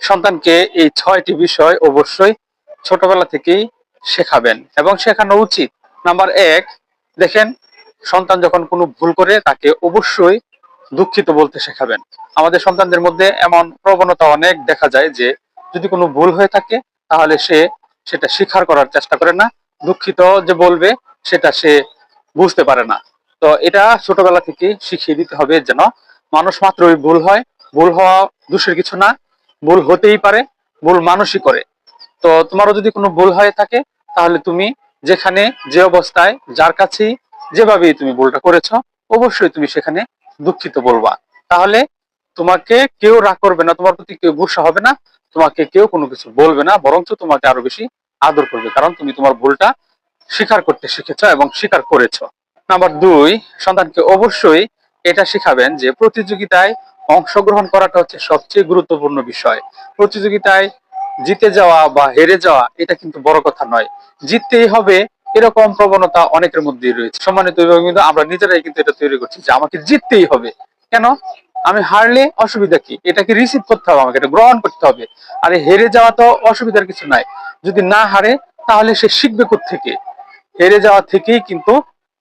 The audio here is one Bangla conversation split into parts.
সন্তানকে এই ছয়টি বিষয় অবশ্যই ছোটবেলা থেকেই শেখাবেন এবং শেখানো উচিত। নাম্বার এক, দেখেন, সন্তান যখন কোনো ভুল করে তাকে অবশ্যই দুঃখিত বলতে শেখাবেন। আমাদের সন্তানদের মধ্যে এমন প্রবণতা অনেক দেখা যায় যে, যদি কোনো ভুল হয়ে থাকে, তাহলে সে সেটা স্বীকার করার চেষ্টা করে না। দুঃখিত যে বলবে, সেটা সে বুঝতে পারে না। তো এটা ছোটবেলা থেকে শিখিয়ে দিতে হবে যেন মানুষ মাত্রই ভুল হয়। ভুল হওয়া দোষের কিছু না। ভুল হতেই পারে, ভুল মানুষই করে। তো তোমারও যদি কোনো ভুল হয়ে থাকে, তাহলে তুমি যেখানে, যে অবস্থায়, যার কাছেই যেভাবেই তুমি ভুলটা করেছ, অবশ্যই তুমি সেখানে দুঃখিত বলবা। তাহলে তোমাকে কেউ রাগ করবে না, তোমার প্রতি কেউ গুসা হবে না, তোমাকে কেউ কোনো কিছু বলবে না, বরঞ্চ তোমাকে আরও বেশি আদর করবে, কারণ তুমি তোমার ভুলটা স্বীকার করতে শিখেছ এবং স্বীকার করেছ। নাম্বার দুই, সন্তানকে অবশ্যই এটা শিখাবেন যে প্রতিযোগিতায় অংশগ্রহণ করাটা হচ্ছে সবচেয়ে গুরুত্বপূর্ণ বিষয়। প্রতিযোগিতায় জিতে যাওয়া বা হেরে যাওয়া, এটা কিন্তু বড় কথা নয়। জিততেই হবে এরকম প্রবণতা অনেকের মধ্যেই রয়েছে। সম্মানিত কিন্তু আমরা নিজেরাই কিন্তু এটা তৈরি করছি যে আমাকে জিততেই হবে। কেন? আমি হারলে অসুবিধা কি? এটাকে রিসিভ করতে হবে আমাকে? এটা গ্রহণ করতে হবে। আর হেরে যাওয়া তো অসুবিধার কিছু নাই। যদি না হারে, তাহলে সে শিখবে থেকে হেরে যাওয়া থেকেই কিন্তু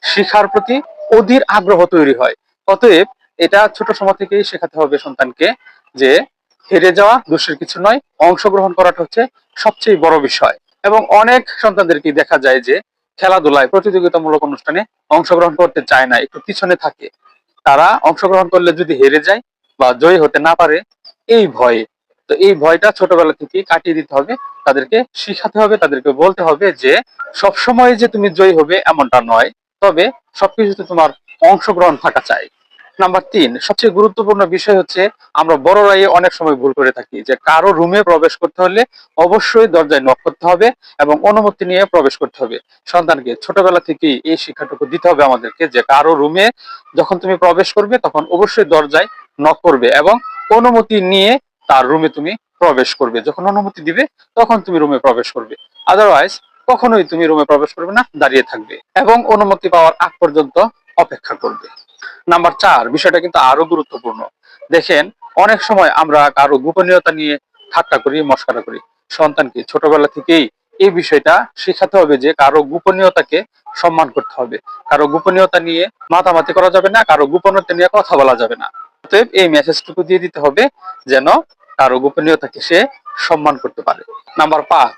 শিখার প্রতি অধীর আগ্রহ তৈরি হয়। অতএব এটা ছোট সময় থেকেই শেখাতে হবে সন্তানকে যে হেরে যাওয়া দোষের কিছু নয়, অংশগ্রহণ করাটা হচ্ছে সবচেয়ে বড় বিষয়। এবং অনেক সন্তানদেরকে দেখা যায় যে খেলাধুলায়, প্রতিযোগিতামূলক অনুষ্ঠানে অংশগ্রহণ করতে চায় না, একটু পিছনে থাকে। তারা অংশগ্রহণ করলে যদি হেরে যায় বা জয়ী হতে না পারে, এই ভয়ে। তো এই ভয়টা ছোটবেলা থেকে কাটিয়ে দিতে হবে, তাদেরকে শিখাতে হবে, তাদেরকে বলতে হবে যে সব সময় যে তুমি জয়ী হবে এমনটা নয়, তবে সবকিছুতে তোমার অংশগ্রহণ থাকা চাই। নাম্বার তিন, সবচেয়ে গুরুত্বপূর্ণ বিষয় হচ্ছে আমরা বড়রাই অনেক সময় ভুল করে থাকি, যে কারও রুমে প্রবেশ করতে হলে অবশ্যই দরজায় নক করতে হবে এবং অনুমতি নিয়ে প্রবেশ করতে হবে। সন্তানকে ছোটবেলা থেকেই এই শিক্ষাটুকু দিতে হবে আমাদেরকে, যে কারও রুমে যখন তুমি প্রবেশ করবে তখন অবশ্যই দরজায় নক করবে এবং অনুমতি নিয়ে তার রুমে তুমি প্রবেশ করবে। যখন অনুমতি দিবে তখন তুমি রুমে প্রবেশ করবে। আদারওয়াইজ কখনোই তুমি রুমে প্রবেশ করবে না, দাঁড়িয়ে থাকবে এবং অনুমতি পাওয়ার আগ পর্যন্ত অপেক্ষা করবে। নাম্বার চার, বিষয়টা কিন্তু আরও গুরুত্বপূর্ণ। দেখেন, অনেক সময় আমরা কারও গোপনীয়তা নিয়ে ঠাট্টা করি, মস্কারা করি। সন্তানকে ছোটবেলা থেকেই এই বিষয়টা শেখাতে হবে যে কারও গোপনীয়তাকে সম্মান করতে হবে। কারও গোপনীয়তা নিয়ে মাতামাতি করা যাবে না, কারও গোপনীয়তা নিয়ে কথা বলা যাবে না। অতএব এই মেসেজটুকু দিয়ে দিতে হবে যেন কারও গোপনীয়তাকে সে সম্মান করতে পারে। নাম্বার পাঁচ,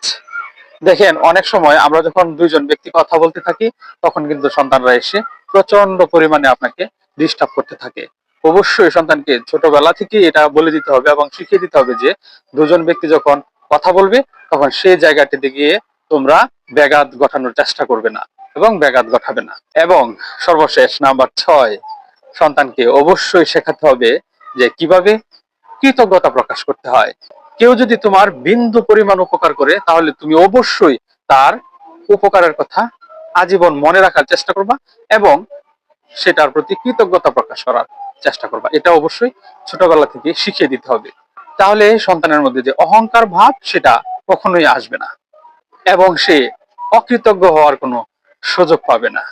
দেখেন, অনেক সময় আমরা যখন দুইজন ব্যক্তি কথা বলতে থাকি, তখন কিন্তু সন্তানরা এসে প্রচণ্ড পরিমাণে আপনাকে ডিস্টার্ব করতে থাকে। অবশ্যই সন্তানকে ছোটবেলা থেকে এটা বলে দিতে হবে এবং শিখিয়ে দিতে হবে যে, দুজন ব্যক্তি যখন কথা বলবে, তখন সেই জায়গাটিতে গিয়ে তোমরা ব্যাঘাত গঠানোর চেষ্টা করবে না এবং ব্যাঘাত গঠাবে না। এবং সর্বশেষ নাম্বার ছয়, সন্তানকে অবশ্যই শেখাতে হবে যে কীভাবে কৃতজ্ঞতা প্রকাশ করতে হয়। কেউ যদি তোমার বিন্দু পরিমাণ উপকার করে, তাহলে তুমি অবশ্যই তার উপকারের কথা আজীবন মনে রাখার চেষ্টা করবা এবং সেটার প্রতি কৃতজ্ঞতা প্রকাশ করার চেষ্টা করবা। এটা অবশ্যই ছোটবেলা থেকে শিখিয়ে দিতে হবে। তাহলে সন্তানের মধ্যে যে অহংকার ভাব, সেটা কখনোই আসবে না এবং সে অকৃতজ্ঞ হওয়ার কোনো সুযোগ পাবে না।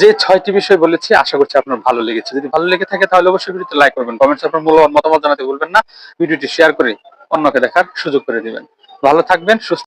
যে ছয়টি বিষয় বলেছি, আশা করছি আপনার ভালো লেগেছে। যদি ভালো লেগে থাকে, তাহলে অবশ্যই ভিডিওতে লাইক করবেন কমেন্টস আপনার মূল্যবান মতামত জানাতে ভুলবেন না। ভিডিওটি শেয়ার করে অন্যকে দেখার সুযোগ করে দিবেন। ভালো থাকবেন, সুস্থ